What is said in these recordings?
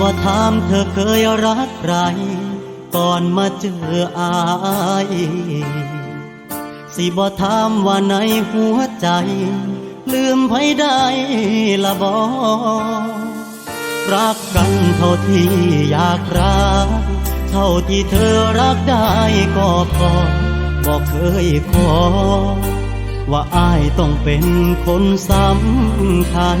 บ่ถามเธอเคยรักใคร ก่อนมาเจออาย สิบ่ถามว่าในหัวใจ ลืมไผได้ละบอรักกันเท่าที่อยากรัก เท่าที่เธอรักได้ก็พอบอกเคยขอ ว่าอายต้องเป็นคนสำคัญ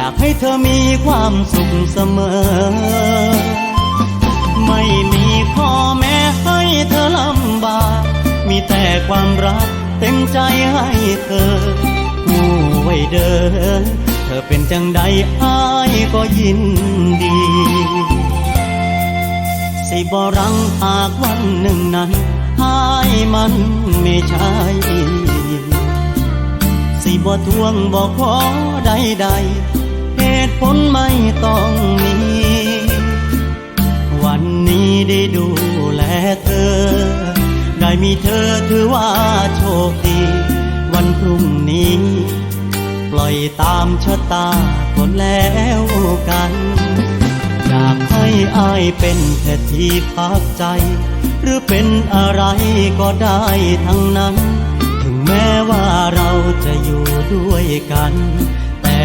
อยากให้เธอมีความสุขเสมอ ไม่มีข้อแม้ให้เธอลำบาก มีแต่ความรักเต็มใจให้เธอผู้ไว้เดิน เธอเป็นจังใดอ้ายก็ยินดี สิบรังหากวันหนึ่งนั้นหายมันไม่ใช่สิบ่ทวงบ่ขอใดๆ ผลไม่ต้องมี วันนี้ได้ดูแลเธอ ได้มีเธอถือว่าโชคดี วันพรุ่งนี้ ปล่อยตามชะตาก็แล้วกัน อยากให้อายเป็นแค่ที่พักใจ หรือเป็นอะไรก็ได้ทั้งนั้น ถึงแม้ว่าเราจะอยู่ด้วยกัน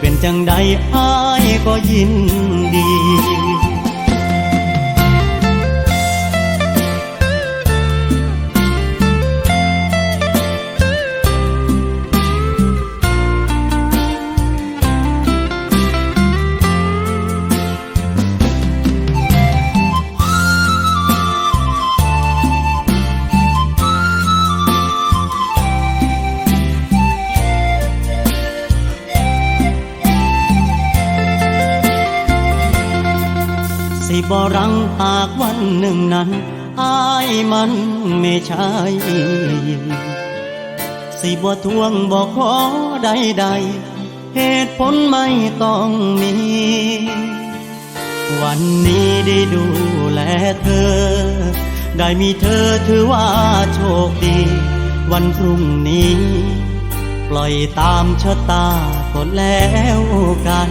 เป็นจังใดอ้ายก็ยินดี บรังหากวันหนึ่งนั้นอายมันไม่ใช่สิบ่ทวงบ่ขอใดๆเหตุผลไม่ต้องมี วันนี้ได้ดูแลเธอ ได้มีเธอถือว่าโชคดี วันพรุ่งนี้ ปล่อยตามชะตาก็แล้วกัน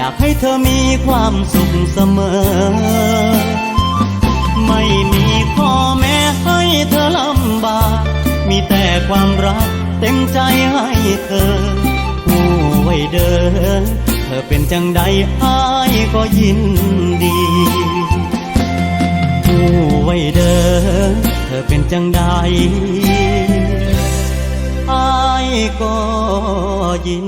อยากให้เธอมีความสุขเสมอ ไม่มีข้อแม้ให้เธอลำบาก มีแต่ความรักเต็มใจให้เธอผู้ไว้เดิน เธอเป็นจังใดอ้ายก็ยินดีผู้ไว้เดิน เธอเป็นจังใดอายก็ยิน